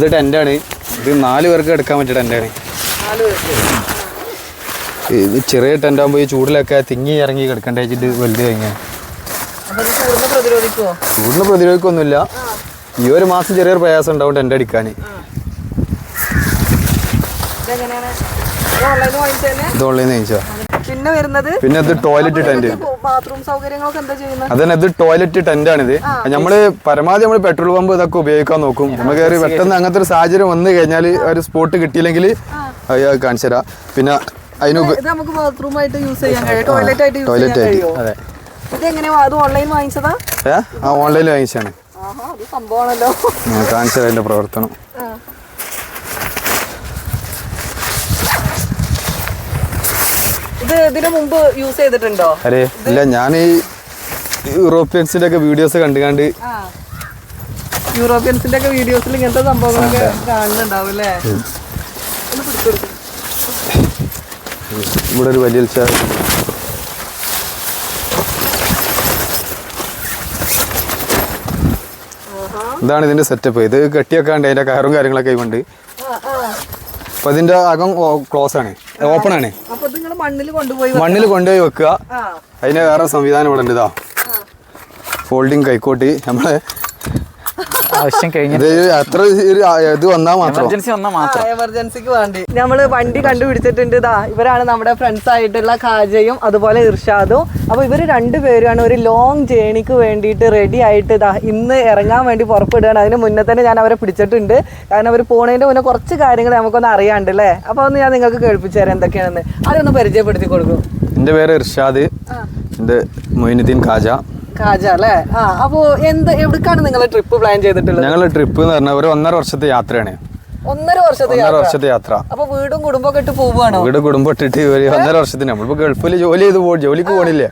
ഇത് ടെന്റാണ്. ഇത് നാല് പേർക്ക് എടുക്കാൻ പറ്റിയ ടെന്റാണ്. ഇത് ചെറിയ ടെന്റ് ആകുമ്പോൾ ഈ ചൂടിലൊക്കെ തിങ്ങി ഇറങ്ങി കിടക്കേണ്ട വെച്ചിട്ട് വലുത് കഴിഞ്ഞാൽ ചൂടിനെ പ്രതിരോധിക്കൊന്നുമില്ല. ഈ ഒരു മാസം ചെറിയൊരു പ്രയാസം ഉണ്ടാവും ടെന്റ് അടിക്കാൻ. ഓൺലൈനിൽ ഇത് ഓൺലൈൻ ചോദിച്ചാൽ പിന്നെ വരുന്നത്? പിന്നെ ഇത് ടോയ്ലറ്റ് ടെന്റ് ബാത്റൂം സൗകര്യങ്ങളൊക്കെ എന്താ ചെയ്യുന്നത്? അതന്നെ ഇത് ടോയ്ലറ്റ് ടെന്റ് ആണിത്. നമ്മൾ പരമാവധി നമ്മൾ പെട്രോൾ പമ്പ് ഇതൊക്കെ ഉപയോഗിക്കാൻ നോക്കും. നമുക്ക് കയറി പെട്ടെന്ന് അങ്ങനത്തെ ഒരു സാഹചര്യം വന്നു കഴിഞ്ഞാൽ ഒരു സ്പോട്ട് കിട്ടിയില്ലെങ്കിൽ കാണിച്ചു തരാം. പിന്നെ അതിന് ഇത് നമുക്ക് ബാത്റൂം ആയിട്ട് യൂസ് ചെയ്യാൻ കഴിയും. ടോയ്ലറ്റ് ആയിട്ട് യൂസ് ചെയ്യാൻ അതെ. ഇത് എങ്ങനെയാ? അത് ഓൺലൈൻ വാങ്ങിച്ചതാ? ഏ? ആ ഓൺലൈനിൽ വാങ്ങിച്ചാണ് കാണിച്ചത് അതിന്റെ പ്രവർത്തനം. ഇത് ഇതിനു മുമ്പ് യൂസ് ചെയ്തിട്ടുണ്ടോ? അരെ ഇല്ല ഞാൻ ഈ യൂറോപ്യൻസിന്റെ ഒക്കെ വീഡിയോസ് കണ്ടു കണ്ട് യൂറോപ്യൻസിന്റെ ഒക്കെ വീഡിയോസിൽ ഇങ്ങനത്തെ സംഭവങ്ങളൊക്കെ കാണുന്നുണ്ടാവും അല്ലേ? ഇവിടെ ഒരു വലിയ ഇതാണ് ഇതിന്റെ സെറ്റപ്പ് ഇത് കെട്ടിയൊക്കെ അതിന്റെ കയറും കാര്യങ്ങളൊക്കെ ഉണ്ട് അപ്പൊ ഇതിന്റെ അകം ക്ലോസ് ആണ്. ഓപ്പൺ ആണ്. മണ്ണിൽ കൊണ്ടുപോയി മണ്ണിൽ കൊണ്ടുപോയി വെക്കുക. അതിന് വേറെ സംവിധാനം ഇവിടെ ഉണ്ട് ഇതാ. ഫോൾഡിങ് കൈക്കോട്ടി. നമ്മളെ ആവശ്യം കഴിഞ്ഞ അത്ര ഒരു ഇത് വന്നാൽ മാത്രം. എമർജൻസി വന്നാൽ മാത്രം. എമർജൻസിക്ക് വേണ്ടി. നമ്മൾ വണ്ടി കണ്ടുപിടിച്ചിട്ടുണ്ട് ഇതാ. ഇവരാണ് നമ്മുടെ ഫ്രണ്ട്സ് ആയിട്ടുള്ള കാജയും അതുപോലെ ഇർഷാദും. അപ്പൊ ഇവർ രണ്ടുപേരാണ് ഒരു ലോങ് ജേണിക്ക് വേണ്ടിയിട്ട് റെഡി ആയിട്ട് ഇതാ ഇന്ന് ഇറങ്ങാൻ വേണ്ടി പുറപ്പെടുകയാണ്. അതിന് മുന്നേ തന്നെ ഞാൻ അവരെ പിടിച്ചിട്ടുണ്ട്. കാരണം അവർ പോണതിന്റെ മുന്നേ കുറച്ച് കാര്യങ്ങൾ നമുക്കൊന്ന് അറിയാണ്ട് അല്ലേ അപ്പൊ ഒന്ന് ഞാൻ നിങ്ങൾക്ക് കേൾപ്പിച്ചു തരാം എന്തൊക്കെയാണെന്ന്. അതൊന്ന് പരിചയപ്പെടുത്തി കൊടുക്കും. എന്റെ പേര് ഇർഷാദ്. എന്റെ മൊയിനുദ്ദീൻ ഖാജ. കാജ അപ്പോ എന്ത് എവിടേക്കാണ് നിങ്ങൾ ട്രിപ്പ് പ്ലാൻ ചെയ്തിട്ടുള്ളത്? ഞങ്ങളുടെ ട്രിപ്പ് എന്ന് പറഞ്ഞാൽ ഒരു ഒന്നര വർഷത്തെ യാത്രയാണ്. ഒന്നര വർഷത്തെ ഒന്നര വർഷത്തെ യാത്ര. അപ്പൊ വീടും കുടുംബമൊക്കെ ഇട്ട് പോവുകയാണോ? വീട് കുടുംബം ഇട്ടിട്ട് ഒരു ഒന്നര വർഷത്തിന് നമ്മളിപ്പോ ഗൾഫിൽ ജോലി ചെയ്ത് പോകും ജോലിക്ക് പോണില്ലേ?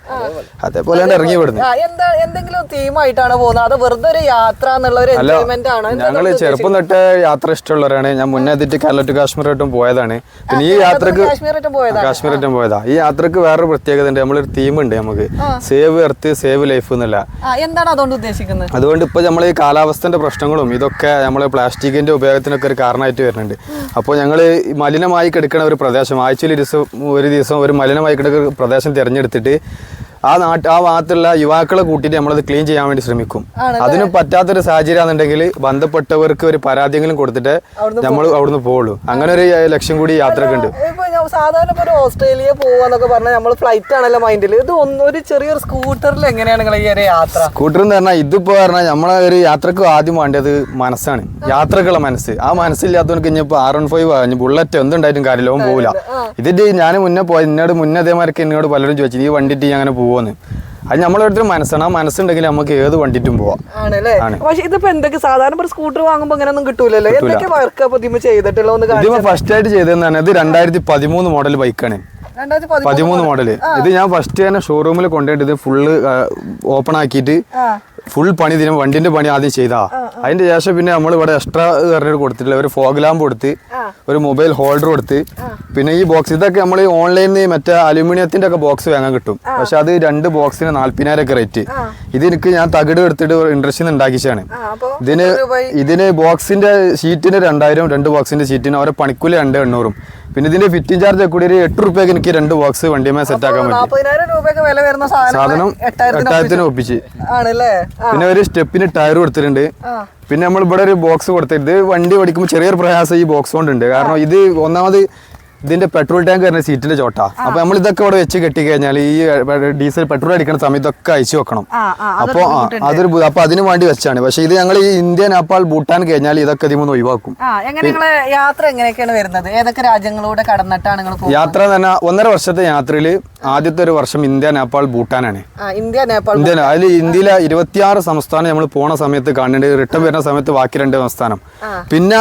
അതേപോലെ ഇറങ്ങി വിടുന്നു. ആ, എന്താ എന്തെങ്കിലും തീമായിട്ടാണ് പോകുന്നത്? അത് വെറുതെ ഒരു യാത്ര എന്നുള്ള ഒരു എൻജോയ്മെന്റ് ആണ്? ഞങ്ങൾ ചെറുപ്പം തൊട്ട് യാത്ര ഇഷ്ടമുള്ളവരാണ്. ഞാൻ മുന്നേ എത്തിയിട്ട് കേരള ടു കാശ്മീരായിട്ടും പോയതാണ്. പിന്നെ ഈ യാത്രയ്ക്ക് കാശ്മീർ പോയതാണ്. കാശ്മീരായിട്ടും പോയതാ. ഈ യാത്രയ്ക്ക് വേറൊരു പ്രത്യേകത ഉണ്ട് നമ്മളൊരു തീം ഉണ്ട് നമുക്ക് സേവ് എർത്ത് സേവ് ലൈഫ് എന്നല്ല. എന്താണ് അതുകൊണ്ട് ഉദ്ദേശിക്കുന്നത്? അതുകൊണ്ട് ഇപ്പൊ നമ്മൾ ഈ കാലാവസ്ഥന്റെ പ്രശ്നങ്ങളും ഇതൊക്കെ നമ്മൾ പ്ലാസ്റ്റിക്കിന്റെ ഉപയോഗത്തിനൊക്കെ ഒരു കാരണമായിട്ട് വരുന്നുണ്ട്. അപ്പോൾ ഞങ്ങൾ മലിനമായി കിടക്കുന്ന ഒരു പ്രദേശം ആഴ്ചയിൽ ഒരു ദിവസം ഒരു ദിവസം ഒരു മലിനമായി കിടക്കുന്ന പ്രദേശം തിരഞ്ഞെടുത്തിട്ട് ആ നാട്ട് ആ ഭാഗത്തുള്ള യുവാക്കളെ കൂട്ടിയിട്ട് നമ്മളത് ക്ലീൻ ചെയ്യാൻ വേണ്ടി ശ്രമിക്കും? അതിന് പറ്റാത്തൊരു സാഹചര്യം ആണെന്നുണ്ടെങ്കിൽ ബന്ധപ്പെട്ടവർക്ക് ഒരു പരാതിയെങ്കിലും കൊടുത്തിട്ട് നമ്മൾ അവിടുന്ന് പോകുള്ളൂ അങ്ങനെ ഒരു ലക്ഷ്യം കൂടി യാത്രക്കുണ്ട് സാധാരണ ഇപ്പോൾ ഒരു ഓസ്ട്രേലിയ പോവാന്നൊക്കെ പറഞ്ഞാൽ നമ്മൾ ഫ്ലൈറ്റ് ആണല്ലോ മൈൻഡിൽ ഇത് ഒന്നൊരു ചെറിയൊരു സ്കൂട്ടറിൽ എങ്ങനെയാണ് നിങ്ങൾ ഈ ഒരു യാത്ര? സ്കൂട്ടർ എന്ന് പറഞ്ഞാൽ ഇതിപ്പോ പറഞ്ഞാൽ നമ്മളെ ഒരു യാത്രയ്ക്ക് ആദ്യം വേണ്ടത് മനസ്സാണ്. യാത്രക്കുള്ള മനസ്സ്. ആ മനസ്സില്ലാത്തവർക്ക് ഇനിയിപ്പോ ആർ വൺ ഫൈവ് ഇനി ബുള്ളറ്റ് എന്തുണ്ടായിട്ടും കാര്യമില്ല. ഓൻ പോകില്ല ഇതിന്റെ ഞാൻ മുന്നേ പോയി എന്നോട് മുന്നേ അതേമാർക്ക് എന്നോട് പലരും ചോദിച്ചു ഈ വണ്ടിട്ട് ഞാൻ അങ്ങനെ പോവോന്ന്? അത് നമ്മളൊരു മനസ്സാണ്. ആ മനസ്സുണ്ടെങ്കിൽ നമുക്ക് ഏത് വണ്ടിട്ടും പോവാം. ആണല്ലേ? ആണ്. പക്ഷെ ഇതിപ്പോ എന്തൊക്കെ സാധാരണ ഒരു സ്കൂട്ടർ വാങ്ങുമ്പോ അങ്ങനെ ഒന്നും കിട്ടൂലല്ലോ എന്തൊക്കെ വർക്ക് അപ്പൊ ഇതിമ്മ ചെയ്തിട്ടുള്ള ഒന്ന് ഇതിപ്പോ ഫസ്റ്റ് ആയിട്ട് ചെയ്തതെന്ന് പറഞ്ഞാൽ ഇത് രണ്ടായിരത്തി പതിമൂന്ന് മോഡൽ ബൈക്കാണ് പതിമൂന്ന് മോഡൽ ഇത് ഞാൻ ഫസ്റ്റ് തന്നെ ഷോറൂമിൽ കൊണ്ടുപോയിട്ട് ഇത് ഫുള്ള് ഓപ്പൺ ആക്കിയിട്ട് ഫുൾ പണി ഇതിന് വണ്ടിന്റെ പണി ആദ്യം ചെയ്താ. അതിന്റെ ശേഷം പിന്നെ നമ്മൾ ഇവിടെ എക്സ്ട്രാ പറഞ്ഞിട്ട് കൊടുത്തിട്ടില്ല ഒരു ഫോഗ് ലാമ്പ് കൊടുത്ത് ഒരു മൊബൈൽ ഹോൾഡർ കൊടുത്ത്. പിന്നെ ഈ ബോക്സ് ഇതൊക്കെ നമ്മൾ ഓൺലൈനിൽ മറ്റേ അലുമിനിയത്തിന്റെ ഒക്കെ ബോക്സ് വാങ്ങാൻ കിട്ടും. പക്ഷെ അത് രണ്ട് ബോക്സിന് നാല്പതിനായിരം ഒക്കെ റേറ്റ് ഇത് എനിക്ക് ഞാൻ തകിട് എടുത്തിട്ട് ഇൻട്രസ്റ്റിൽ നിന്ന് ഉണ്ടാക്കിച്ചാണ് ഇതിന് ഇതിന് ബോക്സിന്റെ ഷീറ്റിന് രണ്ടായിരം രണ്ട് ബോക്സിന്റെ ഷീറ്റിന് അവരെ പണിക്കൂലി രണ്ട് എണ്ണൂറും. പിന്നെ ഇതിന്റെ ഫിറ്റിംഗ് ചാർജ് കൂടി ഒരു എട്ട് റുപ്യക്ക് എനിക്ക് രണ്ട് ബോക്സ് വണ്ടിമേ സെറ്റ് ആക്കാൻ പറ്റും. സാധനം എട്ടായിരത്തിന് ഒപ്പിച്ച്. ആണല്ലേ? പിന്നെ ഒരു സ്റ്റെപ്പിന് ടയർ കൊടുത്തിട്ടുണ്ട്. പിന്നെ നമ്മൾ ഇവിടെ ഒരു ബോക്സ് കൊടുത്തിട്ട് വണ്ടി ഓടിക്കുമ്പോൾ ചെറിയൊരു പ്രയാസം ഈ ബോക്സ് കൊണ്ടുണ്ട്. കാരണം ഇത് ഒന്നാമത് ഇതിന്റെ പെട്രോൾ ടാങ്ക് വരുന്ന സീറ്റിന്റെ ചോട്ടാ. അപ്പൊ നമ്മൾ ഇതൊക്കെ ഇവിടെ വെച്ച് കെട്ടി കഴിഞ്ഞാൽ ഈ ഡീസൽ പെട്രോൾ അടിക്കുന്ന സമയത്തൊക്കെ അയച്ചു വെക്കണം. അപ്പോൾ അതൊരു അപ്പൊ അതിനു വേണ്ടി വെച്ചാണ്. പക്ഷെ ഇത് ഞങ്ങൾ ഈ ഇന്ത്യ നേപ്പാൾ ഭൂട്ടാൻ കഴിഞ്ഞാൽ ഇതൊക്കെ ഇതിമൂന്ന് ഒഴിവാക്കും. യാത്ര എങ്ങനെയൊക്കെയാണ് വരുന്നത്? ഏതൊക്കെ രാജ്യങ്ങളിലൂടെ കടന്നിട്ടാണ് നിങ്ങൾ യാത്ര തന്നെ ഒന്നര വർഷത്തെ യാത്രയിൽ ആദ്യത്തെ ഒരു വർഷം ഇന്ത്യ നേപ്പാൾ ഭൂട്ടാനാണ്. ഇന്ത്യ നേപ്പാൾ ഇന്ത്യ അതിൽ ഇന്ത്യയിലെ ഇരുപത്തിയാറ് സംസ്ഥാനം നമ്മൾ പോണ സമയത്ത് കാണേണ്ടത് റിട്ടേൺ വരുന്ന സമയത്ത് ബാക്കി രണ്ട് സംസ്ഥാനം. പിന്നെ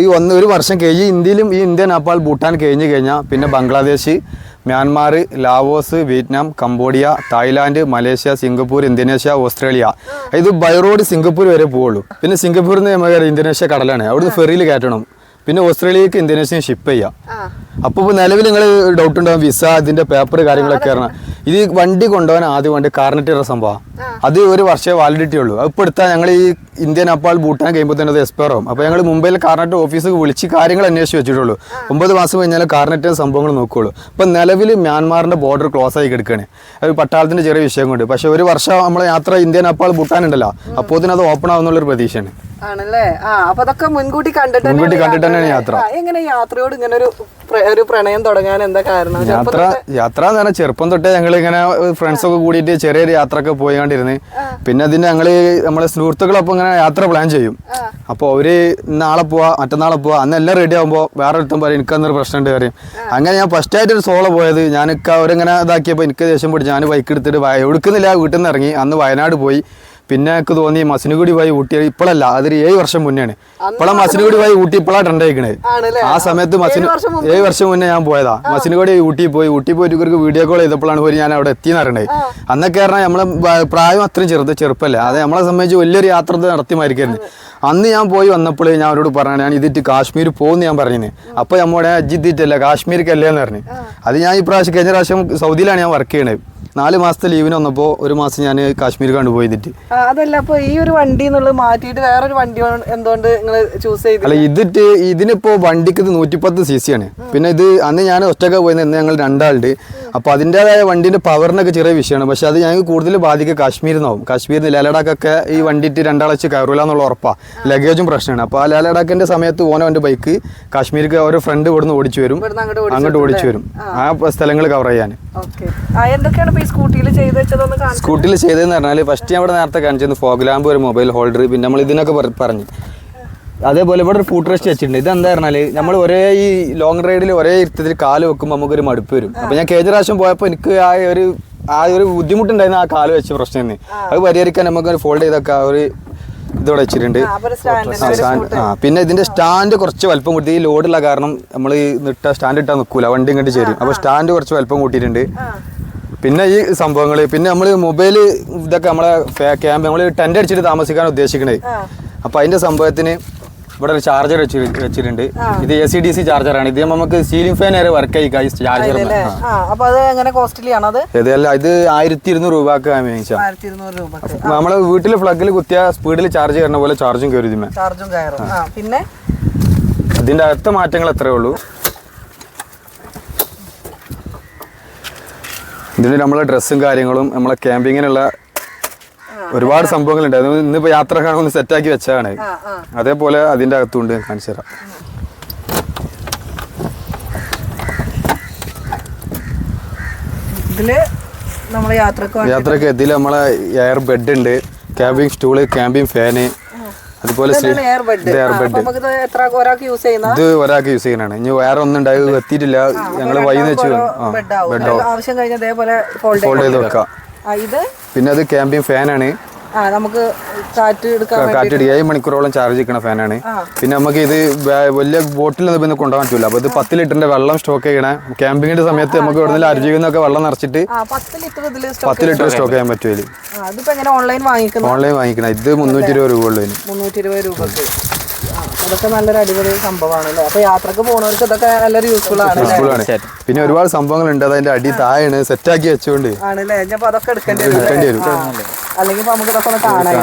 ഈ ഒന്ന് ഒരു വർഷം കഴിഞ്ഞ് ഇന്ത്യയിലും ഈ ഇന്ത്യ നേപ്പാൾ ഭൂട്ടാൻ കഴിഞ്ഞ് കഴിഞ്ഞാൽ പിന്നെ Bangladesh Myanmar Laos Vietnam Cambodia Thailand Malaysia Singapore Indonesia Australia. ഇത് ബൈ റോഡ് സിംഗപ്പൂർ വരെ പോവുള്ളൂ. പിന്നെ സിംഗപ്പൂരിൽ നിന്ന് നമുക്ക് ഇന്തോനേഷ്യ കടലാണ്. അവിടുന്ന് ഫെറിയിൽ കയറ്റണം. പിന്നെ ഓസ്ട്രേലിയക്ക് ഇന്തോനേഷ്യ ഷിപ്പ് ചെയ്യാം. അപ്പൊ അപ്പോൾ ഇപ്പോൾ നിലവിൽ നിങ്ങൾ ഡൗട്ട് ഉണ്ടാവും വിസ ഇതിന്റെ പേപ്പർ കാര്യങ്ങളൊക്കെ ഇറങ്ങണം ഇത് വണ്ടി കൊണ്ടുപോകാൻ ആദ്യം വേണ്ടി കാർണറ്റിയുടെ സംഭവം. അത് ഒരു വർഷമേ വാലിഡിറ്റി ഉള്ളൂ. അത് ഇപ്പോൾ എടുത്താൽ ഞങ്ങൾ ഈ ഇന്ത്യൻ അപ്പാൾ ഭൂട്ടാൻ കഴിയുമ്പോൾ തന്നെ അത് എക്സ്പയർ ആവും. അപ്പോൾ ഞങ്ങൾ മുംബൈയിൽ കാർണറ്റ് ഓഫീസിൽ വിളിച്ച് കാര്യങ്ങൾ അന്വേഷിച്ച് വെച്ചിട്ടുള്ളൂ. ഒമ്പത് മാസം കഴിഞ്ഞാൽ കാർണറ്റ് സംഭവങ്ങൾ നോക്കുകയുള്ളൂ ഇപ്പം നിലവിൽ മ്യാൻമാറിന്റെ ബോർഡർ ക്ലോസ് ആയി കിടക്കുകയാണ് അത് പട്ടാളത്തിന്റെ ചെറിയ വിഷയം കൊണ്ട് പക്ഷേ ഒരു വർഷം നമ്മളെ യാത്ര ഇന്ത്യൻ അപ്പാൾ ഭൂട്ടാൻ ഉണ്ടല്ലോ. അപ്പോൾ അത് ഓപ്പൺ ആവുന്നുള്ളൊരു പ്രതീക്ഷയാണ്. ആണല്ലേ? ആ അപ്പൊ അതൊക്കെ മുൻകൂട്ടി കണ്ടിട്ട് മുൻകൂട്ടി കണ്ടിട്ട് തന്നെയാണ് യാത്ര. എങ്ങനെ യാത്രയോട് ഇങ്ങനെ ഒരു ഒരു പ്രണയം തുടങ്ങാൻ എന്താ കാരണം? ചെറുപ്പം യാത്ര യാത്ര എന്ന് പറഞ്ഞാൽ ചെറുപ്പം തൊട്ടേ ഞങ്ങൾ ഇങ്ങനെ ഫ്രണ്ട്സ് ഒക്കെ കൂടിയിട്ട് ചെറിയൊരു യാത്ര ഒക്കെ പോയി കണ്ടിരുന്നു പിന്നെ അതിന് ഞങ്ങൾ നമ്മളെ സുഹൃത്തുക്കളൊപ്പം ഇങ്ങനെ യാത്ര പ്ലാൻ ചെയ്യും. അപ്പോൾ അവർ നാളെ പോവാ മറ്റന്നാളെ പോവാ അന്ന് എല്ലാം റെഡി ആകുമ്പോൾ വേറെ ഒരുത്തം പറയും എനിക്ക് എനിക്കന്നൊരു പ്രശ്നമുണ്ട് കാര്യം അങ്ങനെ ഞാൻ ഫസ്റ്റ് ആയിട്ട് ഒരു സോളോ പോയത്. ഞാൻ അവരിങ്ങനെ ഇതാക്കിയപ്പോൾ എനിക്ക് ദേഷ്യം പിടിച്ച് ഞാൻ ബൈക്ക് എടുത്തിട്ട് എടുക്കുന്നില്ല വീട്ടിൽ നിന്ന് ഇറങ്ങി. അന്ന് വയനാട് പോയി. പിന്നെ എനിക്ക് തോന്നി മസിനുകൂടി പോയി ഊട്ടി ഇപ്പോഴല്ല അതൊരു ഏഴ് വർഷം മുന്നെയാണ്. ഇപ്പോഴാണ് മസിനുകൂടി പോയി ഊട്ടി ഇപ്പോഴാണ് ആണല്ലേ? ആ സമയത്ത് മസിന് ഏഴ് വർഷം മുന്നേ ഞാൻ പോയതാ. മസിനുകൂടി ഊട്ടി പോയി. ഊട്ടി പോയിട്ട് ഒരു വീഡിയോ കോൾ ചെയ്തപ്പോഴാണ് പോയി ഞാൻ അവിടെ എത്തി എന്നറിയണേ അന്നൊക്കെ പറഞ്ഞാൽ നമ്മളെ പ്രായം അത്രയും ചെറുത് ചെറുപ്പല്ലേ. അത് നമ്മളെ സംബന്ധിച്ച് വലിയൊരു യാത്ര നടത്തിമായിരിക്കായിരുന്നു. അന്ന് ഞാൻ പോയി വന്നപ്പോൾ ഞാൻ അവരോട് പറഞ്ഞു ഞാൻ ഇതിട്ട് കാശ്മീർ പോകുന്നു ഞാൻ പറഞ്ഞിന്. അപ്പോൾ നമ്മുടെ അജിത്തിട്ടല്ല കാശ്മീർക്കല്ലേ എന്ന് പറഞ്ഞു. അത് ഞാൻ ഈ പ്രാവശ്യം കഴിഞ്ഞ പ്രാവശ്യം സൗദിയിലാണ് ഞാൻ വർക്ക് ചെയ്യണത്. നാല് മാസത്തെ ലീവിന് വന്നപ്പോൾ ഒരു മാസം ഞാൻ കാശ്മീർ കണ്ടുപോയി ഇതിട്ട്. ആ, അതല്ല അപ്പൊ ഈ ഒരു വണ്ടി എന്നുള്ളത് മാറ്റിയിട്ട് വേറൊരു വണ്ടി എന്തുകൊണ്ട് നിങ്ങൾ ചൂസ് ചെയ്തു അല്ല ഇതിട്ട് ഇതിനിപ്പോ വണ്ടിക്ക് ഇത് നൂറ്റിപ്പത്ത് സി സി ആണ് പിന്നെ ഇത് അന്ന് ഞാൻ ഒറ്റക്ക പോയത് ഇന്ന് ഞങ്ങൾ രണ്ടാളുണ്ട്. അപ്പൊ അതിന്റെതായ വണ്ടിന്റെ പവറിനൊക്കെ ചെറിയ വിഷയമാണ് പക്ഷെ അത് ഞങ്ങൾക്ക് കൂടുതൽ ബാധിക്കുക കാശ്മീരിൽ നിന്നാവും കാശ്മീരിൽ ലലഡാക്കൊക്കെ ഈ വണ്ടിയിട്ട് രണ്ടാളച്ച് കയറൂല എന്നുള്ള ഉറപ്പാ. ലഗേജും പ്രശ്നമാണ്. അപ്പോൾ ആ ലഡാക്കിന്റെ സമയത്ത് ഓനോ എന്റെ ബൈക്ക് കാശ്മീർക്ക് അവരെ ഫ്രണ്ട് ഇവിടുന്ന് ഓടിച്ചു വരും. അങ്ങോട്ട് ഓടിച്ചു വരും ആ. സ്ഥലങ്ങൾ കവർ ചെയ്യാൻ. സ്കൂട്ടിയിൽ ചെയ്തതെന്ന് പറഞ്ഞാൽ ഫസ്റ്റ് ഞാൻ ഇവിടെ നേരത്തെ കാണിച്ചത് ഫോഗ് ലാമ്പ് ഒരു മൊബൈൽ ഹോൾഡർ പിന്നെ നമ്മൾ ഇതിനൊക്കെ പറഞ്ഞു. അതേപോലെ ഇവിടെ ഒരു ഫുഡ് റെസ്റ്റ് വെച്ചിട്ടുണ്ട്. ഇത് എന്താ പറഞ്ഞാൽ നമ്മൾ ഒരേ ഈ ലോങ് റൈഡിൽ ഒരേ ഇരുത്തത്തിൽ കാൽ വെക്കുമ്പോൾ നമുക്കൊരു മടുപ്പ് വരും. അപ്പോൾ ഞാൻ കഴിഞ്ഞ പ്രാവശ്യം പോയപ്പോൾ എനിക്ക് ആ ഒരു ആ ഒരു ബുദ്ധിമുട്ടുണ്ടായിരുന്നു ആ കാൽ വെച്ച പ്രശ്നം അത് പരിഹരിക്കാൻ നമുക്ക് ഫോൾഡ് ചെയ്തൊക്കെ ആ ഒരു ഇതോടെ വെച്ചിട്ടുണ്ട്. ആ, അപ്പൊ പിന്നെ ഇതിന്റെ സ്റ്റാൻഡ് കുറച്ച് വലിപ്പം കൂട്ടി ഈ ലോഡുള്ള കാരണം നമ്മൾ ഈ നിട്ട സ്റ്റാൻഡ് ഇട്ടാൽ നിൽക്കൂല വണ്ടി ഇങ്ങോട്ട് ചേരും. അപ്പോൾ സ്റ്റാൻഡ് കുറച്ച് വലിപ്പം കൂട്ടിയിട്ടുണ്ട്. പിന്നെ ഈ സംഭവങ്ങൾ പിന്നെ നമ്മൾ മൊബൈൽ ഇതൊക്കെ നമ്മളെ ക്യാമ്പ് നമ്മൾ ടെന്റ് അടിച്ചിട്ട് താമസിക്കാൻ ഉദ്ദേശിക്കണേ. അപ്പോൾ അതിന്റെ സംഭവത്തിന് ഇവിടെ ഒരു ചാർജർ വെച്ച് വെച്ചിട്ടുണ്ട്. ഇത് എ സി ഡി സി ചാർജറാണ് ഇത് നമുക്ക് സീലിംഗ് ഫാൻ വരെ വർക്ക് ആയി ചാർജർ അപ്പൊ അത് എങ്ങനെ കോസ്റ്റ്ലി ആണോ അത്? ഇതല്ല ഇത് ആയിരത്തി ഇരുന്നൂറ് രൂപക്ക്. വാങ്ങിച്ചാൽ വീട്ടിൽ നമ്മളെ വീട്ടിലെ പ്ലഗിൽ കുത്തിയ സ്പീഡിൽ ചാർജ് ചെയ്യുന്ന പോലെ ചാർജും കയറി ചാർജും കയറും. പിന്നെ? ഇതിന്റെ അടുത്ത മാറ്റങ്ങൾ എത്രയേ ഉള്ളൂ. ഇതിന് നമ്മളെ ഡ്രസ്സും കാര്യങ്ങളും നമ്മളെ ക്യാമ്പിങ്ങിനുള്ള ഒരുപാട് സംഭവങ്ങളുണ്ട്. അത് ഇന്നിപ്പോ യാത്ര കാണാൻ ഒന്ന് സെറ്റാക്കി വെച്ചാണ് അതേപോലെ അതിന്റെ അകത്തുണ്ട്. കാണിച്ചു തരാം. ഇതിൽ യാത്രയ്ക്ക് ഇതിൽ നമ്മളെ എയർ ബെഡ് ഉണ്ട്. ക്യാമ്പിംഗ് സ്റ്റൂൾ ക്യാമ്പിംഗ് ഫാന് അതുപോലെ എയർ ബെഡ് ഇത് ഒരാൾക്ക് യൂസ് ചെയ്യാനാണ് ഇനി വേറെ ഒന്നും ഉണ്ടായി എത്തിയിട്ടില്ല. ഞങ്ങൾ വൈകുന്നേരം വെച്ച് ബെഡ് ആവശ്യം കഴിഞ്ഞ ഫോൾഡ് ചെയ്ത് വെക്കാം ഇത് പിന്നെ അത് ക്യാമ്പിംഗ് ഫാനാണ്. നമുക്ക് കാറ്റ് ഏഴ് മണിക്കൂറോളം ചാർജ് നിൽക്കുന്ന ഫാനാണ്. പിന്നെ നമുക്ക് ഇത് വലിയ ബോട്ടിൽ പിന്നെ കൊണ്ടുപോകാൻ പറ്റില്ല അപ്പൊ ഇത് പത്ത് ലിറ്ററിന്റെ വെള്ളം സ്റ്റോക്ക് ചെയ്യണ. ക്യാമ്പിങ്ങിന്റെ സമയത്ത് നമുക്ക് ഇവിടെ നിന്ന് അരിജിന്നൊക്കെ വെള്ളം നിറച്ചിട്ട് പത്ത് ലിറ്റർ സ്റ്റോക്ക് ചെയ്യാൻ പറ്റുമല്ലോ ഓൺലൈൻ വാങ്ങിക്കണം ഓൺലൈൻ വാങ്ങിക്കണം. ഇത് മുന്നൂറ്റി ഇരുപത് രൂപ ഉള്ളൂ മുന്നൂറ്റി ഇരുപത് ആ, അതൊക്കെ നല്ലൊരു അടിപൊളി സംഭവമാണ് അല്ലേ അപ്പൊ യാത്രയ്ക്ക് പോകുന്നവർക്ക് ഇതൊക്കെ നല്ലൊരു യൂസ്ഫുൾ ആണ് യൂസ്ഫുൾ ആണ്. പിന്നെ ഒരുപാട് സംഭവങ്ങൾ ഉണ്ട് അതിന്റെ അടി താഴെയാണ് സെറ്റാക്കി വെച്ചുകൊണ്ട് ആണല്ലേ? അപ്പൊ അതൊക്കെ എടുക്കേണ്ടി വരും അല്ലെങ്കിൽ നമുക്ക് ഇതൊക്കെ ഒന്ന് കാണാൻ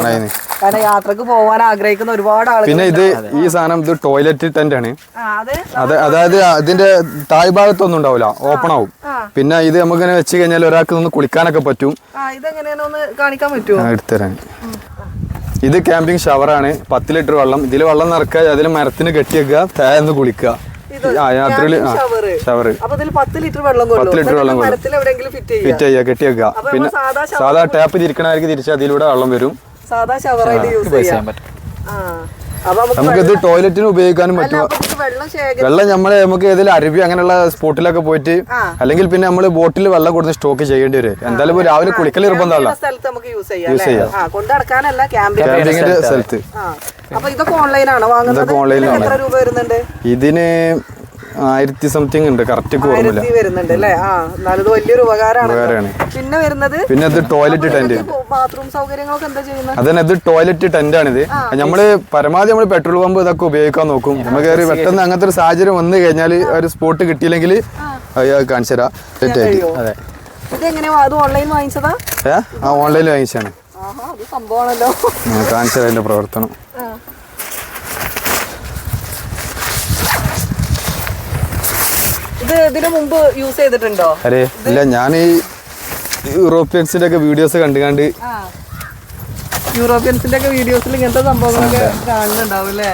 കാരണം യാത്രയ്ക്ക് പോകാൻ ആഗ്രഹിക്കുന്ന ഒരുപാട് ആളുകൾ പിന്നെ ഇത് ഈ സാധനം ഇത് ടോയ്ലറ്റ് ടെന്റ് ആണ്. അത് അത് അതായത് അതിന്റെ താഴ്ഭാഗത്തൊന്നും ഉണ്ടാവില്ല ഓപ്പൺ ആവും. പിന്നെ ഇത് നമുക്ക് ഇങ്ങനെ വെച്ച് കഴിഞ്ഞാൽ ഒരാൾക്ക് ഒന്ന് കുളിക്കാനൊക്കെ പറ്റും. ഇതെങ്ങനെയാണെന്ന് ഒന്ന് കാണിക്കാൻ പറ്റുമോ ഞാൻ എടുത്തുതരാൻ ഇത് ക്യാമ്പിംഗ് ഷവറാണ് പത്ത് ലിറ്റർ വെള്ളം. ഇതിൽ വെള്ളം നിറക്കുക അതിൽ മരത്തിന് കെട്ടിയേക്കുക തേന്ന് കുളിക്കുക. യാത്രയിൽ ഷവർ ഷവർ അപ്പൊ ഇതിൽ പത്ത് ലിറ്റർ വെള്ളം ഫിറ്റ് ചെയ്യാം ഫിറ്റ് ചെയ്യുക. കെട്ടിയേക്കുക പിന്നെ സാധാ ടാപ്പ് തിരിക്കണവർക്ക് തിരിച്ച് അതിലൂടെ വെള്ളം വരും. സാധാ ഷവറായിട്ട് യൂസ് ചെയ്യാൻ ചെയ്യാം. പറ്റും. നമുക്കിത് ടോയ്ലറ്റിന് ഉപയോഗിക്കാനും പറ്റും വെള്ളം നമ്മൾ നമുക്ക് ഏതെങ്കിലും അരുവി അങ്ങനെയുള്ള സ്പോട്ടിലൊക്കെ പോയിട്ട്. അല്ലെങ്കിൽ പിന്നെ നമ്മൾ ബോട്ടിൽ വെള്ളം കൊടുത്ത് സ്റ്റോക്ക് ചെയ്യേണ്ടി വരും. എന്തായാലും രാവിലെ കുളിക്കൽ നിർബന്ധമല്ല യൂസ് ചെയ്യാം ക്യാമ്പിങ്ങിന്റെ സ്ഥലത്ത്. ഇതൊക്കെ ഓൺലൈനാണ് ഇതിന് ആയിരത്തി സംതിങ് ഉണ്ട്. കറക്റ്റ് ഓർമ്മയില്ല ആയിരത്തി വരുന്നുണ്ട് അല്ലേ? ആ എന്നാലും ഇത് വലിയൊരു ഉപകാരമാണ്. പിന്നെ വരുന്നത്? പിന്നെ ഇത് ടോയ്ലറ്റ് ടെന്റ് ബാത്റൂം സൗകര്യങ്ങളൊക്കെ എന്താ ചെയ്യുന്നത്? അതന്നെ ഇത് ടോയ്ലറ്റ് ടെന്റ് ആണിത്. നമ്മൾ പരമാവധി നമ്മൾ പെട്രോൾ പമ്പ് ഇതൊക്കെ ഉപയോഗിക്കാൻ നോക്കും. നമുക്ക് കയറി പെട്ടെന്ന് അങ്ങനത്തെ ഒരു സാഹചര്യം വന്നു കഴിഞ്ഞാൽ ഒരു സ്പോട്ട് കിട്ടിയില്ലെങ്കിൽ അത് കാണിച്ചു തരാം. അതെ. അത് ഓൺലൈനിൽ വാങ്ങിച്ചാണ് ആഹാ കാണിച്ചു തരാം അതിന്റെ പ്രവർത്തനം. ഇത് ഇതിനു മുമ്പ് യൂസ് ചെയ്തിട്ടുണ്ടോ? അരേ ഇല്ല ഞാൻ ഈ യൂറോപ്യൻസിന്റെ ഒക്കെ വീഡിയോസ് കണ്ടു കണ്ട് യൂറോപ്യൻസിന്റെ ഒക്കെ വീഡിയോസിൽ ഇങ്ങനത്തെ സംഭവങ്ങളൊക്കെ കാണുന്നുണ്ടാവും അല്ലേ.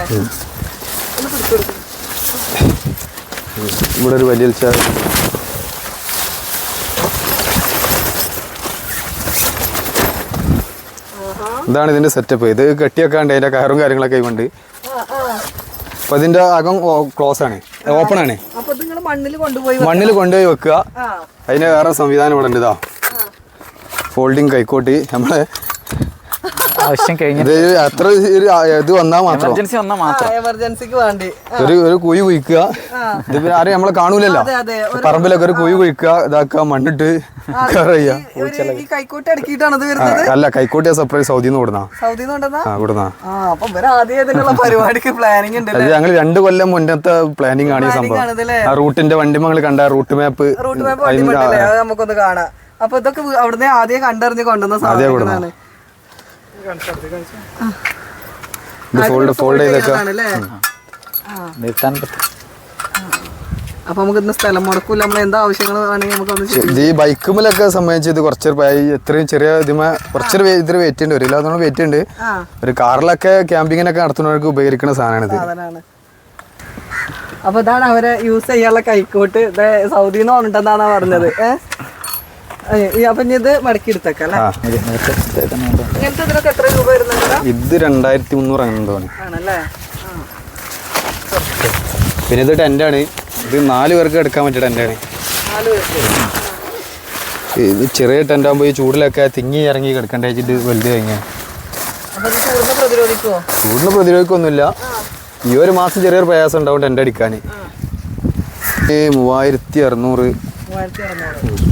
ഇവിടെ ഒരു വലിയ ഇതാണ് ഇതിന്റെ സെറ്റപ്പ് ഇത് കെട്ടിയൊക്കെ ഉണ്ട് അതിന്റെ കയറും കാര്യങ്ങളൊക്കെ ഉണ്ട്. അപ്പൊ ഇതിന്റെ അകം ക്ലോസ് ആണ്. ഓപ്പൺ ആണ്. മണ്ണിൽ കൊണ്ടുപോയി മണ്ണിൽ കൊണ്ടുപോയി വെക്കുക. അതിന് വേറെ സംവിധാനം ഇവിടെ ഉണ്ട് ഇതാ. ഫോൾഡിങ് കൈക്കോട്ടി. നമ്മളെ ആവശ്യം കഴിഞ്ഞ. ഇത് അത്ര ഒരു ഇത് വന്നാൽ മാത്രം. എമർജൻസി വന്നാൽ മാത്രം. എമർജൻസിക്ക് വേണ്ടി. ഒരു ഒരു കുഴി കുഴിക്കുക. ഇത് പിന്നെ ആരും നമ്മളെ കാണൂലല്ലോ. അതെ അതെ. പറമ്പിലൊക്കെ ഒരു കുഴി കുഴിക്കുക ഇതാക്കുക മണ്ണിട്ട് കയറ് ഒരു- കൈക്കോട്ട് അടുക്കിയിട്ടാണ് ഇത് വരുന്നത്? അല്ല കൈക്കോട്ടിയ സർപ്രൈസ് സൗദിന്ന് കൊടുന്നാ ഞങ്ങൾ രണ്ട് കൊല്ലം മുന്നത്തെ പ്ലാനിങ് ആണ് ഈ സംഭവം. ആ റൂട്ടിന്റെ വണ്ടി നിങ്ങൾ കണ്ട റൂട്ട് മാപ്പ് റൂട്ട് മാപ്പ് നമുക്കൊന്ന് കാണാം. അപ്പൊ ഇതൊക്കെ അവിടുന്ന് ആദ്യം കണ്ടറിഞ്ഞ് കൊണ്ടുവന്ന സാധനങ്ങളാണ്. ഫോൾഡ് ഫോൾഡ് ചെയ്തൊക്കെ. നിർത്താൻ പറ്റും. അപ്പൊ നമുക്ക് ഇന്ന് സ്ഥലം മുടക്കൂല. നമ്മൾ എന്താ ആവശ്യങ്ങൾ വേണമെങ്കിൽ നമുക്ക് ഒന്ന് ഈ ബൈക്കുമ്മലൊക്കെ സംബന്ധിച്ച് ഇത് കുറച്ചൊരു ഇത്രയും ചെറിയ ഇതിമ കുറച്ചൊരു ഇത്ര വെയിറ്റ് ഉണ്ട്. ഒരു ഇല്ലാതെ വെയിറ്റ് ഉണ്ട്. ഒരു കാറിലൊക്കെ ക്യാമ്പിങ്ങിനൊക്കെ നടത്തുന്നവർക്ക് ഉപകരിക്കുന്ന സാധനമാണ് ഇത്. അപ്പൊ ഇതാണ് അവരെ യൂസ് ചെയ്യാനുള്ള കൈക്കോട്ട്. സൗദിന്ന് പറഞ്ഞിട്ടെന്നാണ് പറഞ്ഞത്. ഏഹ് ഇത് മടക്കി എടുത്തേക്കാം ഇത് ഇത് ഇത് രണ്ടായിരത്തി മുന്നൂറ് അങ്ങനെ തോന്നി പിന്നെ ഇത് ടെന്റാണ് ഇത് നാല് പേർക്ക് എടുക്കാൻ പറ്റിയ ടെന്റാണ് ഇത് ചെറിയ ടെന്റ് ആകുമ്പോൾ ഈ ചൂടിലൊക്കെ തിങ്ങി ഇറങ്ങി കിടക്കേണ്ട വെച്ചിട്ട് വലുത് കഴിഞ്ഞാൽ ഇത് ചൂടിനെ പ്രതിരോധിക്കൊന്നുമില്ല. ഈ ഒരു മാസം ചെറിയൊരു പ്രയാസം ഉണ്ടാവും ടെന്റ് അടിക്കാൻ. ഈ മൂവായിരത്തി അറുന്നൂറ്. മൂവായിരത്തി അറുന്നൂറ്.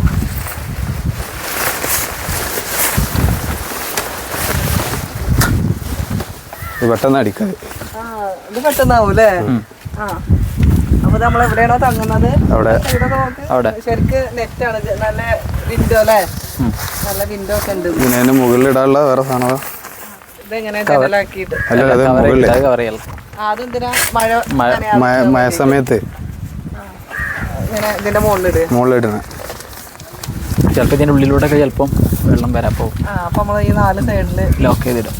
പെട്ടെന്ന് അടിക്കാൻ ആ ഇത് പെട്ടെന്നാവും അല്ലേ ആ. അപ്പൊ നമ്മൾ എവിടെയാണോ തങ്ങുന്നത്? അവിടെ. അവിടെ. ശരിക്ക് നെറ്റാണ്. നല്ല വിൻഡോ അല്ലേ? നല്ല വിൻഡോ ഒക്കെ ഉണ്ട്. പിന്നെ അതിന്റെ മുകളിൽ ഇടാനുള്ള വേറെ സാധനം ഇതെങ്ങനെ ജനലാക്കിയിട്ട്? അതെന്തിനാ? മഴ സമയത്ത് ഇതിന്റെ മുകളിലിട്. ചിലപ്പോൾ ഇതിന്റെ ഉള്ളിലൂടെ ഒക്കെ ചിലപ്പം വെള്ളം വരാൻ പോകും. അപ്പൊ നമ്മൾ ഈ നാല് സൈഡിൽ ലോക്ക് ചെയ്തിടും.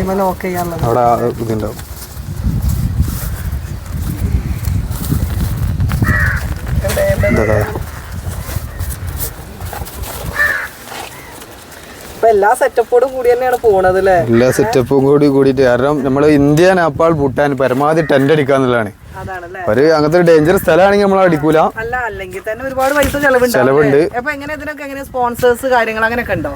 ഇതിമ ലോക്ക് ചെയ്യാനുള്ളത് അവിടെ ഇതുണ്ടാവും. എല്ലാ സെറ്റപ്പോടും കൂടി തന്നെയാണ് പോണത് അല്ലേ? എല്ലാ സെറ്റപ്പും കൂടി കൂടിയിട്ട് കാരണം നമ്മൾ ഇന്ത്യ നേപ്പാൾ ഭൂട്ടാൻ പരമാവധി ടെന്റ് അടിക്കാന്നുള്ളതാണ്. ഒരു അങ്ങനത്തെ ഒരു ഡേഞ്ചറസ് സ്ഥലമാണെങ്കിൽ നമ്മൾ അടിക്കൂല. അല്ല അല്ലെങ്കിൽ തന്നെ ഒരുപാട് പൈസ ചെലവുണ്ട്. ചെലവുണ്ട്. അപ്പൊ എങ്ങനെ ഇതിനൊക്കെ എങ്ങനെ സ്പോൺസേഴ്സ് കാര്യങ്ങൾ അങ്ങനെയൊക്കെ ഉണ്ടോ?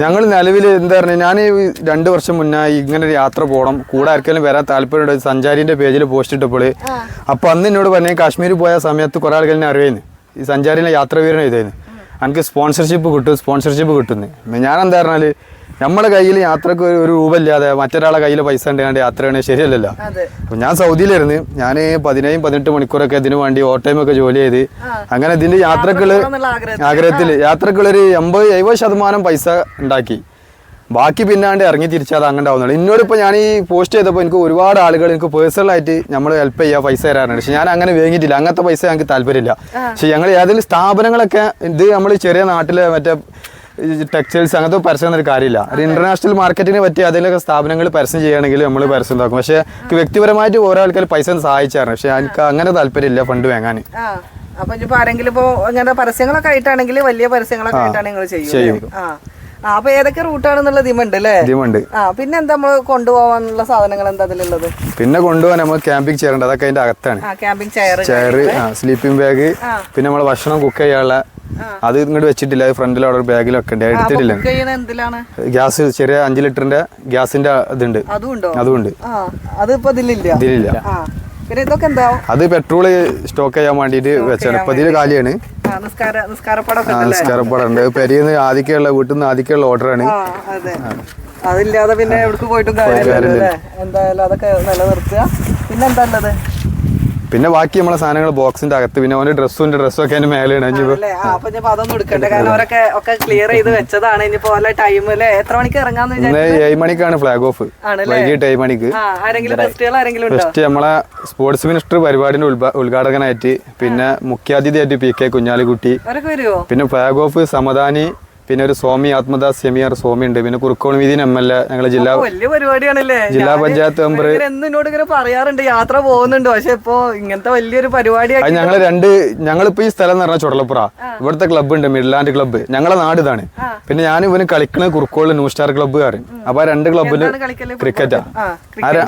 ഞങ്ങൾ നിലവിൽ എന്താ പറഞ്ഞാൽ ഞാൻ ഈ രണ്ട് വർഷം മുന്നേ ഇങ്ങനെ ഒരു യാത്ര പോകണം കൂടെ ആർക്കെങ്കിലും വരാൻ താല്പര്യമുണ്ട്? സഞ്ചാരിന്റെ പേജിൽ പോസ്റ്റ് ഇട്ടപ്പോൾ അപ്പൊ അന്ന് എന്നോട് പറഞ്ഞ കാശ്മീർ പോയ സമയത്ത് കുറെ ആൾക്കാർ എന്നെ അറിയുന്നു ഈ സഞ്ചാരിനെ യാത്ര വിവരണം ചെയ്തായിരുന്നു എനിക്ക് സ്പോൺസർഷിപ്പ് കിട്ടും സ്പോൺസർഷിപ്പ് കിട്ടുന്നു. ഞാൻ എന്താ പറഞ്ഞാൽ നമ്മുടെ കയ്യിൽ യാത്രയ്ക്ക് ഒരു രൂപ ഇല്ലാതെ മറ്റൊരാളെ കയ്യിൽ പൈസ ഉണ്ടാണ്ട് യാത്ര വേണേ ശരിയല്ലല്ലോ അപ്പൊ ഞാൻ സൗദിയിലായിരുന്നു. ഞാൻ പതിനേഴും പതിനെട്ട് മണിക്കൂറൊക്കെ ഇതിനു വേണ്ടി ഓട്ടോയും ഒക്കെ ജോലി ചെയ്ത്. അങ്ങനെ ഇതിന്റെ യാത്രകൾ ആഗ്രഹത്തിൽ. ആഗ്രഹത്തിൽ. യാത്രകളൊരു എൺപത് എഴുപത് ശതമാനം പൈസ ഉണ്ടാക്കി. ബാക്കി പിന്നാണ്ട് ഇറങ്ങി തിരിച്ചാൽ അങ്ങനെ ആവുന്നുള്ളൂ എന്നോടിപ്പോൾ ഞാൻ ഈ പോസ്റ്റ് ചെയ്തപ്പോൾ എനിക്ക് ഒരുപാട് ആളുകൾ എനിക്ക് പേഴ്സണൽ ആയിട്ട് നമ്മൾ ഹെൽപ്പ് ചെയ്യുക പൈസ തരാറുണ്ട്. പക്ഷെ ഞാൻ അങ്ങനെ വേങ്ങിയിട്ടില്ല അങ്ങനത്തെ പൈസ ഞങ്ങൾക്ക് താല്പര്യമില്ല. പക്ഷെ ഞങ്ങൾ ഏതെങ്കിലും സ്ഥാപനങ്ങളൊക്കെ ഇത് നമ്മൾ ചെറിയ നാട്ടിലെ മറ്റേ ടെക്സ്റ്റൈൽസ് അങ്ങനത്തെ പരസ്യം എന്നൊരു കാര്യമില്ല. ഒരു ഇന്റർനാഷണൽ മാർക്കറ്റിന് പറ്റിയ അതിലൊക്കെ സ്ഥാപനങ്ങൾ പരസ്യം ചെയ്യുകയാണെങ്കിൽ നമ്മൾ പരസ്യം ഉണ്ടാക്കും. പക്ഷേ വ്യക്തിപരമായിട്ട് ഓരോ ആൾക്കാർ പൈസ ഒന്ന് സഹായിച്ചായിരുന്നു പക്ഷെ എനിക്ക് അങ്ങനെ താല്പര്യമില്ല ഫണ്ട് വാങ്ങാൻ. അപ്പൊ ഇപ്പൊ ആരെങ്കിലും ഇപ്പൊ ഇങ്ങനെ പരസ്യങ്ങളൊക്കെ ആയിട്ടാണെങ്കിൽ വലിയ പരസ്യങ്ങളൊക്കെ ആയിട്ടാണ് നിങ്ങൾ ചെയ്യും. അപ്പൊ ഏതൊക്കെ റൂട്ടാണെന്നുള്ള ദിമുണ്ട് അല്ലേ? ഇതിമുണ്ട് ആ പിന്നെ എന്താ നമ്മൾ കൊണ്ടുപോകാനുള്ള സാധനങ്ങൾ എന്താ അതിലുള്ളത്? പിന്നെ കൊണ്ടുപോകാൻ നമ്മൾ ക്യാമ്പിംഗ് ചെയർ ഉണ്ട്. അതൊക്കെ അതിന്റെ അകത്താണ്. ആ camping chair chair sleeping bag പിന്നെ നമ്മൾ ഭക്ഷണം കുക്ക് ചെയ്യാനുള്ള അത് ഇങ്ങോട്ട് വെച്ചിട്ടില്ല. അത് ഫ്രണ്ടിൽ അവിടെ ഒരു അത് എടുത്തിട്ടില്ല. ഗ്യാസ് ചെറിയ അഞ്ച് ലിറ്ററിന്റെ ഗ്യാസിന്റെ ഇതുണ്ട്. അതും ഉണ്ടോ? അതുകൊണ്ട് ആ അതിപ്പോ ഇതിലില്ല. ഇതിലില്ല. അത് പെട്രോൾ സ്റ്റോക്ക് ചെയ്യാൻ വേണ്ടിട്ട് വെച്ചാണ് ഇപ്പൊ ഇതിൽ കാലിയാണ്. ആ, ഉണ്ട് പെരിയെന്ന് ആദ്യമൊക്കെയുള്ള വീട്ടിൽ നിന്ന് ആദ്യമൊക്കെയുള്ള ഓർഡറാണ് അതില്ലാതെ പിന്നെ എവിടേക്ക് പോയിട്ടും കാര്യമില്ല. എന്തായാലും അതൊക്കെ നിലനിർത്തുക. പിന്നെന്താ ഉള്ളത്? പിന്നെ ബാക്കി നമ്മളെ സാധനങ്ങൾ ബോക്സിന്റെ അകത്ത്. പിന്നെ ഓന്റെ ഡ്രസ്സും ഡ്രസ്സും ഒക്കെ അതിന്റെ മേലെയാണ്. അപ്പൊ അതൊന്നും എടുക്കട്ടെ കാരണം അവരൊക്കെ ഒക്കെ ക്ലിയർ ചെയ്ത് വെച്ചതാണ്. ഇനിയിപ്പോ വല്ല ടൈം അല്ലേ എത്ര മണിക്ക് ഇറങ്ങാന്ന് ഏഴ് മണിക്കാണ് ഫ്ലാഗ് ഓഫ്? വൈകിട്ട് ഏഴ് മണിക്ക്. ഫസ്റ്റ് നമ്മളെ സ്പോർട്സ് മിനിസ്റ്റർ പരിപാടിന്റെ ഉദ്ഘാടകനായിട്ട് പിന്നെ മുഖ്യാതിഥിയായിട്ട് പി കെ കുഞ്ഞാലിക്കുട്ടി. പിന്നെ ഫ്ലാഗ് ഓഫ് സമദാനി പിന്നെ ഒരു സ്വാമി ആത്മദാസ് സെമിയാർ സ്വാമി ഉണ്ട്. പിന്നെ കുറുക്കോൺ വീതി എം എൽ എ ഞങ്ങളെ ജില്ലാ വലിയ പരിപാടിയാണല്ലേ. ജില്ലാ പഞ്ചായത്ത് മെമ്പർ എന്നോട് ഇങ്ങനെ പറയാറുണ്ട്. യാത്ര പോകുന്നുണ്ട്. പക്ഷെ ഇപ്പൊ ഇങ്ങനത്തെ വലിയൊരു അത് ഞങ്ങൾ രണ്ട് ഞങ്ങളിപ്പോ ഈ സ്ഥലം എന്ന് പറഞ്ഞാൽ ചുടലപ്പുറ. ഇവിടുത്തെ ക്ലബ്ബ് ഉണ്ട്. മിഡ്ലാൻഡ് ക്ലബ്ബ് ഞങ്ങളെ നാട് ഇതാണ്. പിന്നെ ഞാൻ ഇവന് കളിക്കുന്നത് കുറുക്കോളിൽ ന്യൂ സ്റ്റാർ ക്ലബ്ബ് കാരൻ. അപ്പൊ ആ രണ്ട് ക്ലബ്ബിന് എന്താണ് ക്രിക്കറ്റാ.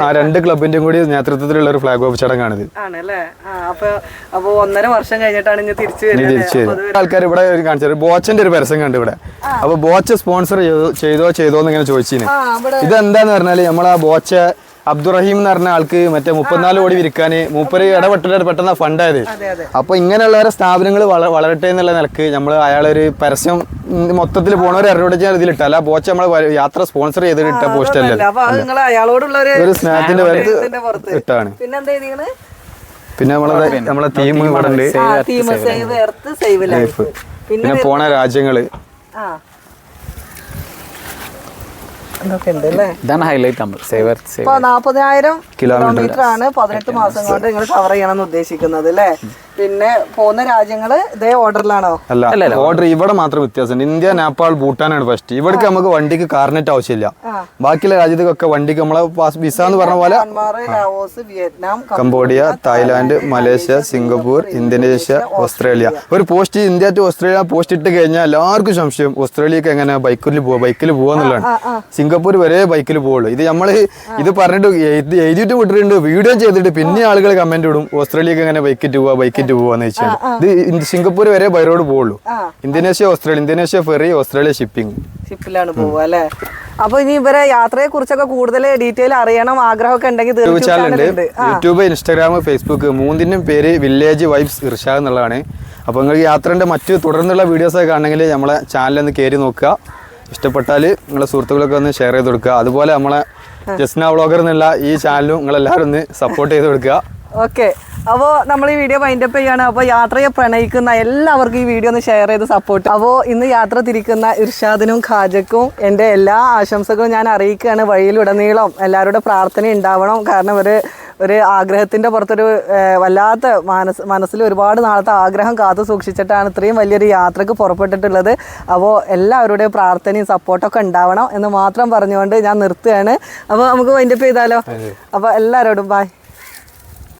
ആ രണ്ട് ക്ലബിന്റെയും കൂടി നേതൃത്വത്തിലുള്ള ഒരു ഫ്ലാഗ് ഓഫ് ചടങ്ങാണിത് ഒന്നര വർഷം കഴിഞ്ഞിട്ടാണ് തിരിച്ചു ആൾക്കാർ ഇവിടെ കാണിച്ചത് ബോച്ചന്റെ ഒരു പരസ്യം കണ്ടു ഇവിടെ. അപ്പൊ ബോച്ച സ്പോൺസർ ചെയ്തോ ചെയ്തോ എന്ന് ഇങ്ങനെ ചോദിച്ചിന്. ഇതെന്താന്ന് പറഞ്ഞാൽ നമ്മളെ ബോച്ച അബ്ദുറഹീം എന്ന് പറഞ്ഞ ആൾക്ക് മറ്റേ മുപ്പത്തിനാല് കോടി വിരിക്കാന് മൂപ്പര് ഇടപെട്ടിട്ട് പെട്ടെന്ന് ഫണ്ടായത് അതെ അതെ. അപ്പൊ ഇങ്ങനെയുള്ളവരെ സ്ഥാപനങ്ങൾ വളരട്ടെ എന്നുള്ള നിലയ്ക്ക് നമ്മൾ അയാളൊരു പരസ്യം മൊത്തത്തിൽ പോണവരെ അറിവുടെ ഇതിലിട്ട അല്ല ബോച്ച നമ്മളെ യാത്ര സ്പോൺസർ ചെയ്തിട്ട് പോസ്റ്റ് അല്ല ഒരു സ്നേഹത്തിന്റെ പേരത്ത് ഇട്ടാണ് പിന്നെ നമ്മളെ നമ്മളെ ടീം ഇവിടെ ഉണ്ട്. ആ team save earth save life പിന്നെ പിന്നെ പോണ രാജ്യങ്ങൾ. ഇതാണ് ഹൈലൈറ്റ് നമ്മൾ. സേവർ നാപ്പതിനായിരം കിലോമീറ്റർ ആണ്. പതിനെട്ട് മാസം കൊണ്ട് നിങ്ങൾ കവർ ചെയ്യണം എന്ന് ഉദ്ദേശിക്കുന്നത് അല്ലേ? പിന്നെ പോകുന്ന രാജ്യങ്ങൾ ഇതേ ഓർഡറിലാണോ? അല്ല ഓർഡർ ഇവിടെ മാത്രം വ്യത്യാസമുണ്ട്. ഇന്ത്യ നേപ്പാൾ ഭൂട്ടാനാണ് ഫസ്റ്റ് ഇവിടേക്ക് നമുക്ക് വണ്ടിക്ക് കാർനെറ്റ് ആവശ്യമില്ല. ബാക്കിയുള്ള രാജ്യത്തേക്കൊക്കെ വണ്ടിക്ക് നമ്മളെ വിസ എന്ന് പറഞ്ഞ പോലെ Vietnam Cambodia Thailand Malaysia Singapore Indonesia Australia. ഒരു post India to Australia post ഇട്ട് കഴിഞ്ഞാൽ എല്ലാവർക്കും സംശയം ഓസ്ട്രേലിയക്ക് എങ്ങനെ ബൈക്കിൽ പോവാ ബൈക്കിൽ പോവാന്നുള്ളതാണ് സിംഗപ്പൂർ വരെ ബൈക്കിൽ പോവുള്ളൂ. ഇത് നമ്മൾ ഇത് പറഞ്ഞിട്ട് എഴുതി- എഴുതിയിട്ട് വിട്ടിട്ടുണ്ട് വീഡിയോ ചെയ്തിട്ട് പിന്നെ ആളുകൾ കമന്റ് ഇടും ഓസ്ട്രേലിയക്ക് എങ്ങനെ ബൈക്കിൽ പോവാ ബൈക്കിറ്റ് പോവാന്ന് വെച്ചാൽ ഇത് സിംഗപ്പൂർ വരെ ബൈ റോഡ് പോവുള്ളൂ Indonesia Australia Indonesia ferry Australia shipping ഷിപ്പിലാണ് പോവുക അല്ലേ? അപ്പൊ ഇനി ഇവരെ യാത്രയെ കുറിച്ചൊക്കെ കൂടുതൽ ഡീറ്റെയിൽ അറിയണം ആഗ്രഹമൊക്കെ ഉണ്ടെങ്കിൽ യൂട്യൂബ് തീർച്ചയായും യൂട്യൂബ് ഇൻസ്റ്റാഗ്രാം ഫേസ്ബുക്ക് മൂന്നിനും പേര് വില്ലേജ് വൈബ്സ് ഇർഷ എന്നുള്ളതാണ്. അപ്പോൾ നിങ്ങൾക്ക് യാത്രയുടെ മറ്റു തുടർന്നുള്ള വീഡിയോസ് ഒക്കെ ആണെങ്കിൽ നമ്മളെ ചാനൽ ഒന്ന് കയറി നോക്കുക. ഇഷ്ടപ്പെട്ടാൽ നിങ്ങളെ സുഹൃത്തുക്കളൊക്കെ ഒന്ന് ഷെയർ ചെയ്ത് കൊടുക്കുക. അതുപോലെ നമ്മളെ ജസ്ന വ്ളോഗർ എന്നുള്ള ഈ ചാനലും നിങ്ങളെല്ലാവരും ഒന്ന് സപ്പോർട്ട് ചെയ്ത് കൊടുക്കുക. ഓക്കെ. അപ്പോൾ നമ്മൾ ഈ വീഡിയോ വൈൻഡപ്പ് ചെയ്യാണ്. അപ്പോൾ യാത്രയെ പ്രണയിക്കുന്ന എല്ലാവർക്കും ഈ വീഡിയോ ഒന്ന് ഷെയർ ചെയ്ത് സപ്പോർട്ട് അപ്പോൾ ഇന്ന് യാത്ര തിരിക്കുന്ന ഇർഷാദിനും ഖാജക്കും എന്റെ എല്ലാ ആശംസകളും ഞാൻ അറിയിക്കുകയാണ്. വഴിയിലുടനീളം എല്ലാവരുടെ പ്രാർത്ഥന ഉണ്ടാവണം. കാരണം ഒരു ഒരു ആഗ്രഹത്തിന്റെ പുറത്തൊരു വല്ലാത്ത മനസ് മനസ്സിൽ ഒരുപാട് നാളത്തെ ആഗ്രഹം കാത്തു സൂക്ഷിച്ചിട്ടാണ് ഇത്രയും വലിയൊരു യാത്രയ്ക്ക് പുറപ്പെട്ടിട്ടുള്ളത്. അപ്പോൾ എല്ലാവരുടെയും പ്രാർത്ഥനയും സപ്പോർട്ടൊക്കെ ഉണ്ടാവണം എന്ന് മാത്രം പറഞ്ഞുകൊണ്ട് ഞാൻ നിർത്തുകയാണ്. അപ്പോൾ നമുക്ക് വൈൻഡപ്പ് ചെയ്താലോ? അപ്പോൾ എല്ലാവരോടും ബൈ